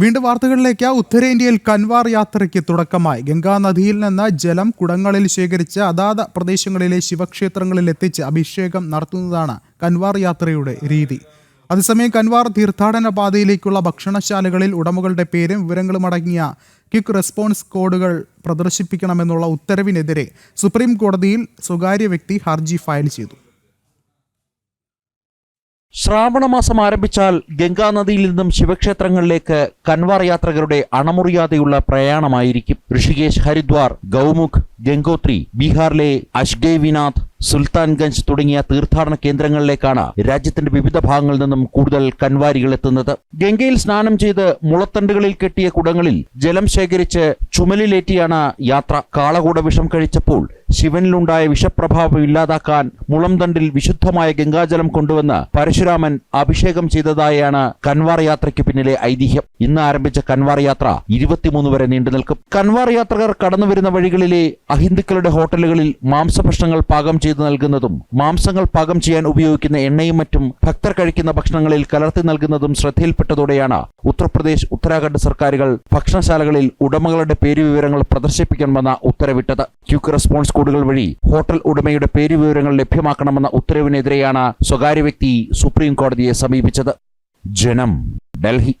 വീണ്ടും വാർത്തകളിലേക്ക്. ഉത്തരേന്ത്യയിൽ കൻവാർ യാത്രയ്ക്ക് തുടക്കമായി. ഗംഗാനദിയിൽ നിന്ന് ജലം കുടങ്ങളിൽ ശേഖരിച്ച് അതാത് പ്രദേശങ്ങളിലെ ശിവക്ഷേത്രങ്ങളിൽ എത്തിച്ച് അഭിഷേകം നടത്തുന്നതാണ് കൻവാർ യാത്രയുടെ രീതി. അതേസമയം കൻവാർ തീർത്ഥാടന പാതയിലേക്കുള്ള ഭക്ഷണശാലകളിൽ ഉടമകളുടെ പേരും വിവരങ്ങളും അടങ്ങിയ ക്വിക്ക് റെസ്പോൺസ് കോഡുകൾ പ്രദർശിപ്പിക്കണമെന്നുള്ള ഉത്തരവിനെതിരെ സുപ്രീം കോടതിയിൽ സ്വകാര്യ വ്യക്തി ഹർജി ഫയൽ ചെയ്തു. ശ്രാവണമാസം ആരംഭിച്ചാൽ ഗംഗാനദിയിൽ നിന്നും ശിവക്ഷേത്രങ്ങളിലേക്ക് കൻവാർ യാത്രികരുടെ അണമുറിയാതെയുള്ള പ്രയാണമായിരിക്കും. ഋഷികേശ് ഹരിദ്വാർ ഗൗമുഖ് ഗംഗോത്രി ബീഹാറിലെ അഷ്ഗൈവിനാഥ് സുൽത്താൻഗഞ്ച് തുടങ്ങിയ തീർത്ഥാടന കേന്ദ്രങ്ങളിലേക്കാണ് രാജ്യത്തിന്റെ വിവിധ ഭാഗങ്ങളിൽ നിന്നും കൂടുതൽ കൻവാരികൾ എത്തുന്നത്. ഗംഗയിൽ സ്നാനം ചെയ്ത് മുളത്തണ്ടുകളിൽ കെട്ടിയ കുടങ്ങളിൽ ജലം ശേഖരിച്ച് ചുമലിലേറ്റിയാണ് യാത്ര. കാളകൂട വിഷം കഴിച്ചപ്പോൾ ശിവനിലുണ്ടായ വിഷപ്രഭാവം ഇല്ലാതാക്കാൻ മുളംതണ്ടിൽ വിശുദ്ധമായ ഗംഗാജലം കൊണ്ടുവന്ന് പരശുരാമൻ അഭിഷേകം ചെയ്തതായാണ് കൻവാർ യാത്രയ്ക്ക് പിന്നിലെ ഐതിഹ്യം. ഇന്ന് ആരംഭിച്ച കൻവാർ യാത്ര ഇരുപത്തിമൂന്ന് വരെ നീണ്ടു നിൽക്കും. കൻവാർ യാത്രകർ കടന്നുവരുന്ന വഴികളിലെ അഹിന്ദുക്കളുടെ ഹോട്ടലുകളിൽ മാംസഭക്ഷണങ്ങൾ പാകം ചെയ്തു നൽകുന്നതും മാംസങ്ങൾ പാകം ചെയ്യാൻ ഉപയോഗിക്കുന്ന എണ്ണയും മറ്റും ഭക്തർ കഴിക്കുന്ന ഭക്ഷണങ്ങളിൽ കലർത്തി നൽകുന്നതും ശ്രദ്ധയിൽപ്പെട്ടതോടെയാണ് ഉത്തർപ്രദേശ് ഉത്തരാഖണ്ഡ് സർക്കാരുകൾ ഭക്ഷണശാലകളിൽ ഉടമകളുടെ പേരുവിവരങ്ങൾ പ്രദർശിപ്പിക്കണമെന്ന ഉത്തരവിട്ടത്. ക്യൂക്ക് റെസ്പോൺസ് കോഡുകൾ വഴി ഹോട്ടൽ ഉടമയുടെ പേരുവിവരങ്ങൾ ലഭ്യമാക്കണമെന്ന ഉത്തരവിനെതിരെയാണ് സ്വകാര്യ വ്യക്തി സുപ്രീം കോടതിയെ സമീപിച്ചത്. ജനം ഡൽഹി